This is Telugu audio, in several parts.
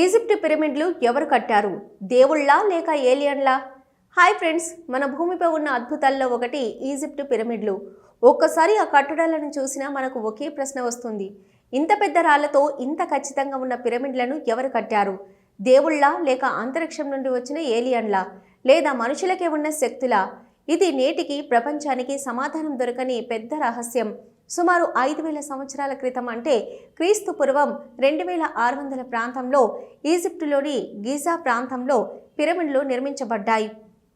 ఈజిప్ట్ పిరమిడ్లు ఎవరు కట్టారు? దేవుళ్ళా లేక ఏలియన్లా? హాయ్ ఫ్రెండ్స్ మన భూమిపై ఉన్న అద్భుతాల్లో ఒకటి ఈజిప్ట్ పిరమిడ్లు. ఒక్కసారి ఆ కట్టడాలను చూసినా మనకు ఒకే ప్రశ్న వస్తుంది. ఇంత పెద్ద రాళ్ళతో ఇంత ఖచ్చితంగా ఉన్న పిరమిడ్లను ఎవరు కట్టారు? దేవుళ్ళా లేక అంతరిక్షం నుండి వచ్చిన ఏలియన్లా? లేదా మనుషులకే ఉన్న శక్తులా? ఇది నేటికి ప్రపంచానికి సమాధానం దొరకని పెద్ద రహస్యం. సుమారు ఐదు వేల సంవత్సరాల క్రితం అంటే క్రీస్తు పూర్వం రెండు వేల ఆరు వందల ప్రాంతంలో ఈజిప్టులోని గీజా ప్రాంతంలో పిరమిడ్లు నిర్మించబడ్డాయి.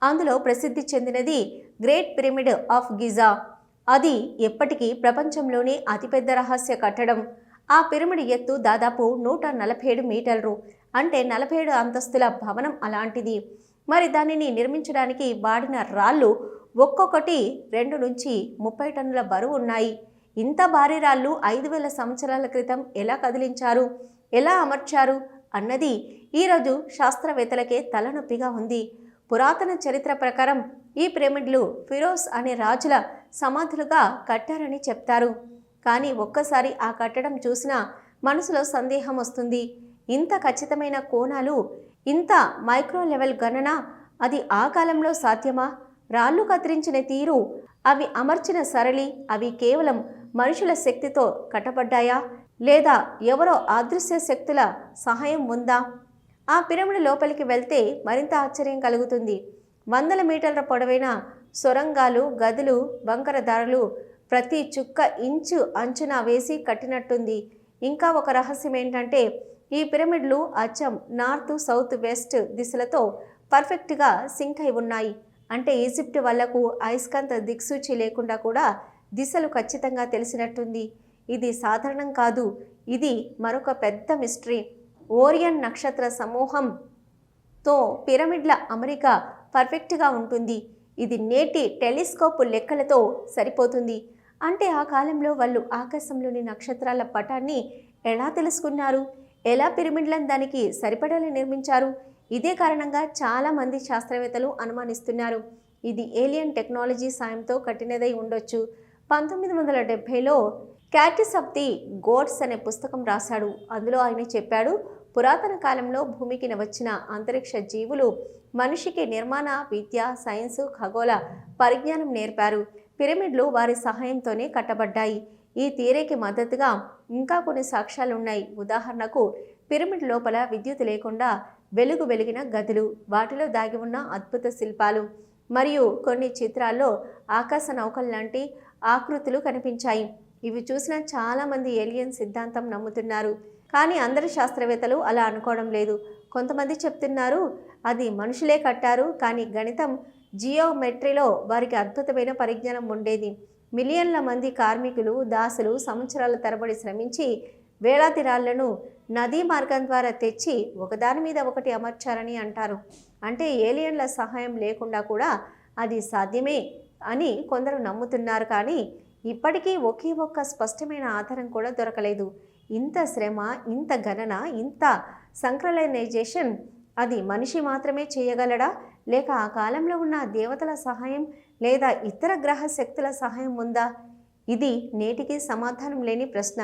అందులో ప్రసిద్ధి చెందినది గ్రేట్ పిరమిడ్ ఆఫ్ గిజా. అది ఎప్పటికీ ప్రపంచంలోనే అతిపెద్ద రహస్య కట్టడం. ఆ పిరమిడ్ ఎత్తు దాదాపు నూట నలభై ఏడు మీటర్లు అంటే నలభై ఏడు అంతస్తుల భవనం అలాంటిది. మరి దానిని నిర్మించడానికి వాడిన రాళ్ళు ఒక్కొక్కటి రెండు నుంచి ముప్పై టన్నుల బరువు ఉన్నాయి. ఇంత భారీ రాళ్ళు ఐదు వేల సంవత్సరాల క్రితం ఎలా కదిలించారు? ఎలా అమర్చారు? అన్నది ఈరోజు శాస్త్రవేత్తలకే తలనొప్పిగా ఉంది. పురాతన చరిత్ర ప్రకారం ఈ పిరమిడ్లు ఫిరోజ్ అనే రాజుల సమాధులుగా కట్టారని చెప్తారు. కానీ ఒక్కసారి ఆ కట్టడం చూసినా మనసులో సందేహం వస్తుంది. ఇంత ఖచ్చితమైన కోణాలు ఇంత మైక్రో లెవెల్ గణన అది ఆ కాలంలో సాధ్యమా? రాళ్ళు కత్తిరించిన తీరు అవి అమర్చిన సరళి అవి కేవలం మనుషుల శక్తితో కట్టబడ్డాయా? లేదా ఎవరో అదృశ్య శక్తుల సహాయం ఉందా? ఆ పిరమిడ్ లోపలికి వెళ్తే మరింత ఆశ్చర్యం కలుగుతుంది. వందల మీటర్ల పొడవైన సొరంగాలు గదులు బంకర దారులు ప్రతి చుక్క ఇంచు అంచునా వేసి కట్టినట్టుంది. ఇంకా ఒక రహస్యం ఏంటంటే ఈ పిరమిడ్లు అచ్చం నార్త్ సౌత్ వెస్ట్ దిశలతో పర్ఫెక్ట్గా సింక్ అయి ఉన్నాయి. అంటే ఈజిప్ట్ వాళ్ళకు అయస్కాంత దిక్సూచి లేకుండా కూడా దిశలు ఖచ్చితంగా తెలిసినట్టుంది. ఇది సాధారణం కాదు. ఇది మరొక పెద్ద మిస్టరీ ఓరియన్ నక్షత్ర సమూహంతో పిరమిడ్ల అమరిక పర్ఫెక్ట్గా ఉంటుంది. ఇది నేటి టెలిస్కోప్ లెక్కలతో సరిపోతుంది. అంటే ఆ కాలంలో వాళ్ళు ఆకాశంలోని నక్షత్రాల పటాన్ని ఎలా తెలుసుకున్నారు? ఎలా పిరమిడ్లను దానికి సరిపడేలా నిర్మించారు? ఇదే కారణంగా చాలామంది శాస్త్రవేత్తలు అనుమానిస్తున్నారు. ఇది ఏలియన్ టెక్నాలజీ సాయంతో కట్టినదై ఉండొచ్చు. పంతొమ్మిది వందల డెబ్భైలో క్యాటిస్ ఆఫ్ ది గోడ్స్ అనే పుస్తకం రాశాడు. అందులో ఆయన చెప్పాడు పురాతన కాలంలో భూమికి వచ్చిన అంతరిక్ష జీవులు మనిషికి నిర్మాణ విద్య సైన్సు ఖగోళ పరిజ్ఞానం నేర్పారు. పిరమిడ్లు వారి సహాయంతోనే కట్టబడ్డాయి. ఈ థియరీకి మద్దతుగా ఇంకా కొన్ని సాక్ష్యాలు ఉన్నాయి ఉదాహరణకు పిరమిడ్ లోపల విద్యుత్ లేకుండా వెలుగు వెలిగిన గదులు వాటిలో దాగి ఉన్న అద్భుత శిల్పాలు మరియు కొన్ని చిత్రాల్లో ఆకాశ నౌకలు లాంటి ఆకృతులు కనిపించాయి. ఇవి చూసిన చాలామంది ఏలియన్ సిద్ధాంతం నమ్ముతున్నారు. కానీ అందరి శాస్త్రవేత్తలు అలా అనుకోవడం లేదు. కొంతమంది చెప్తున్నారు అది మనుషులే కట్టారు కానీ గణితం జియోమెట్రీలో వారికి అద్భుతమైన పరిజ్ఞానం ఉండేది. మిలియన్ల మంది కార్మికులు దాసులు సంవత్సరాల తరబడి శ్రమించి వేలాది రాళ్ళను నదీ మార్గం ద్వారా తెచ్చి ఒకదాని మీద ఒకటి అమర్చారని అంటారు. అంటే ఏలియన్ల సహాయం లేకుండా కూడా అది సాధ్యమే అని కొందరు నమ్ముతున్నారు కానీ ఇప్పటికీ ఒకే ఒక్క స్పష్టమైన ఆధారం కూడా దొరకలేదు. ఇంత శ్రమ ఇంత గణన ఇంత సంక్రలనైజేషన్ అది మనిషి మాత్రమే చేయగలడా? లేక ఆ కాలంలో ఉన్న దేవతల సహాయం లేదా ఇతర గ్రహ శక్తుల సహాయం ఉందా? ఇది నేటికి సమాధానం లేని ప్రశ్న.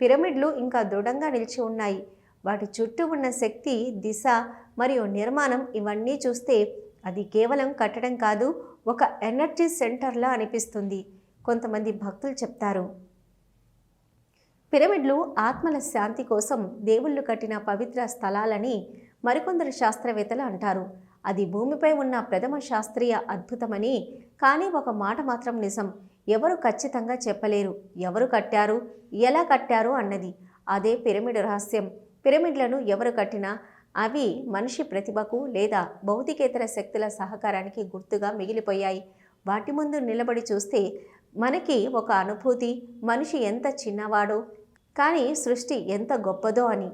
పిరమిడ్లు ఇంకా దృఢంగా నిలిచి ఉన్నాయి. వాటి చుట్టూ ఉన్న శక్తి దిశ మరియు నిర్మాణం ఇవన్నీ చూస్తే అది కేవలం కట్టడం కాదు ఒక ఎనర్జీ సెంటర్లా అనిపిస్తుంది. కొంతమంది భక్తులు చెప్తారు. పిరమిడ్లు ఆత్మల శాంతి కోసం దేవుళ్ళు కట్టిన పవిత్ర స్థలాలని మరికొందరు శాస్త్రవేత్తలు అంటారు. అది భూమిపై ఉన్న ప్రథమ శాస్త్రీయ అద్భుతమని కానీ ఒక మాట మాత్రం నిజం. ఎవరు ఖచ్చితంగా చెప్పలేరు. ఎవరు కట్టారు? ఎలా కట్టారు? అన్నది. అదే పిరమిడ్ రహస్యం. పిరమిడ్లను ఎవరు కట్టినా అవి మనిషి ప్రతిభకు లేదా భౌతికేతర శక్తుల సహకారానికి గుర్తుగా మిగిలిపోయాయి. వాటి ముందు నిలబడి చూస్తే మనకి ఒక అనుభూతి మనిషి ఎంత చిన్నవాడో కానీ సృష్టి ఎంత గొప్పదో అని.